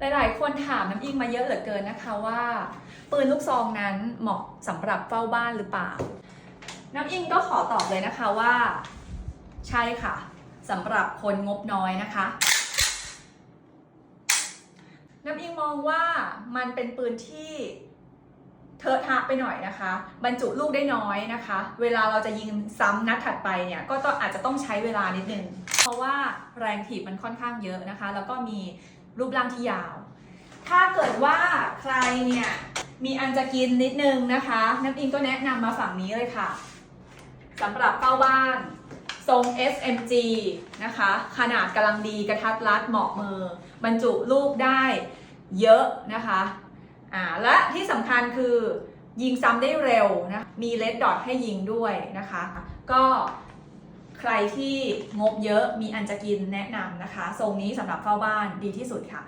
หลายๆ คนถามน้ำอิงมาเยอะเหลือเกินนะคะว่า ปืนลูกซองนั้นเหมาะสำหรับเฝ้าบ้านหรือเปล่า น้ำอิงก็ขอตอบเลยนะคะว่า ใช่ค่ะสำหรับคนงบน้อยนะคะ น้ำอิงมองว่ามันเป็นปืนที่เทอะทะไปหน่อยนะคะ บรรจุลูกได้น้อยนะคะ เวลาเราจะยิงซ้ำนัดถัดไปเนี่ยก็ต้องอาจจะต้องใช้เวลานิดนึง เพราะว่าแรงถีบมันค่อนข้างเยอะนะคะ แล้วก็มี รูปร่างที่ยาว ถ้าเกิดว่าใครเนี่ยมีอันจะกินนิดนึงนะคะ น้ำอิงก็แนะนำมาฝั่งนี้เลยค่ะสำหรับเป้าบ้านทรง SMG นะคะ ขนาดกำลังดีกระทัดรัดเหมาะมือ บรรจุลูกได้เยอะนะคะอ่าและที่สำคัญคือยิงซ้ำได้เร็วนะ มีเลดดอทให้ยิงด้วยนะคะ ก็ ใครที่งบเยอะมีอันจะกินแนะนำนะคะ ทรงนี้สำหรับเฝ้าบ้านดีที่สุดค่ะ